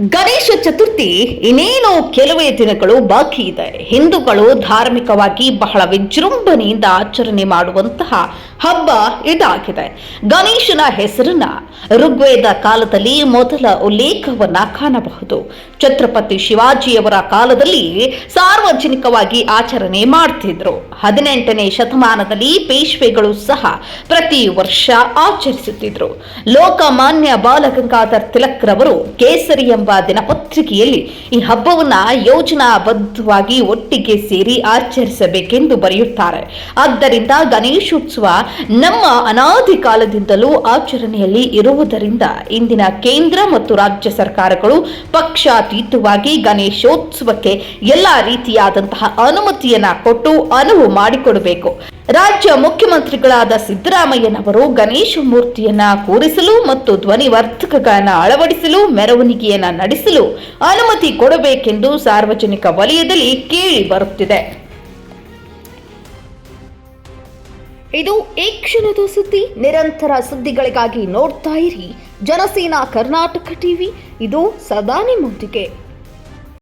ಗಣೇಶ ಚತುರ್ಥಿ ಇನ್ನೇನು ಕೆಲವೇ ದಿನಗಳು ಬಾಕಿ ಇದೆ. ಹಿಂದೂಗಳು ಧಾರ್ಮಿಕವಾಗಿ ಬಹಳ ವಿಜೃಂಭಣೆಯಿಂದ ಆಚರಣೆ ಮಾಡುವಂತಹ ಹಬ್ಬ ಇದಾಗಿದೆ. ಗಣೇಶನ ಹೆಸರನ್ನ ಋಗ್ವೇದ ಕಾಲದಲ್ಲಿ ಮೊದಲ ಉಲ್ಲೇಖವನ್ನ ಕಾಣಬಹುದು. ಛತ್ರಪತಿ ಶಿವಾಜಿಯವರ ಕಾಲದಲ್ಲಿ ಸಾರ್ವಜನಿಕವಾಗಿ ಆಚರಣೆ ಮಾಡ್ತಿದ್ರು. ಹದಿನೆಂಟನೇ ಶತಮಾನದಲ್ಲಿ ಪೇಶ್ವೆಗಳು ಸಹ ಪ್ರತಿ ವರ್ಷ ಆಚರಿಸುತ್ತಿದ್ರು. ಲೋಕಮಾನ್ಯ ಬಾಲಗಂಗಾಧರ್ ತಿಲಕ್ ರವರು ಕೇಸರಿ ಎಂಬ ದಿನಪತ್ರಿಕೆಯಲ್ಲಿ ಈ ಹಬ್ಬವನ್ನ ಯೋಜನಾಬದ್ಧವಾಗಿ ಒಟ್ಟಿಗೆ ಸೇರಿ ಆಚರಿಸಬೇಕೆಂದು ಬರೆಯುತ್ತಾರೆ. ಆದ್ದರಿಂದ ಗಣೇಶೋತ್ಸವ ನಮ್ಮ ಅನಾದಿ ಕಾಲದಿಂದಲೂ ಆಚರಣೆಯಲ್ಲಿ ಇರುವುದರಿಂದ ಇಂದಿನ ಕೇಂದ್ರ ಮತ್ತು ರಾಜ್ಯ ಸರ್ಕಾರಗಳು ಪಕ್ಷಾತೀತವಾಗಿ ಗಣೇಶೋತ್ಸವಕ್ಕೆ ಎಲ್ಲ ರೀತಿಯಾದಂತಹ ಅನುಮತಿಯನ್ನ ಕೊಟ್ಟು ಅನುವು ಮಾಡಿಕೊಡಬೇಕು. ರಾಜ್ಯ ಮುಖ್ಯಮಂತ್ರಿಗಳಾದ ಸಿದ್ದರಾಮಯ್ಯನವರು ಗಣೇಶ ಮೂರ್ತಿಯನ್ನ ಕೂರಿಸಲು ಮತ್ತು ಧ್ವನಿವರ್ಧಕಗಳನ್ನು ಅಳವಡಿಸಲು, ಮೆರವಣಿಗೆಯನ್ನ ನಡೆಸಲು ಅನುಮತಿ ಕೊಡಬೇಕೆಂದು ಸಾರ್ವಜನಿಕ ವಲಯದಲ್ಲಿ ಕೇಳಿ ಬರುತ್ತಿದೆ. ಇದು ಈ ಕ್ಷಣದ ಸುದ್ದಿ. ನಿರಂತರ ಸುದ್ದಿಗಳಿಗಾಗಿ ನೋಡ್ತಾ ಇರಿ. ಜನಸೇನಾ ಕರ್ನಾಟಕ ಟಿವಿ. ಇದು ಸದಾ ನಿಮ್ಮೊಂದಿಗೆ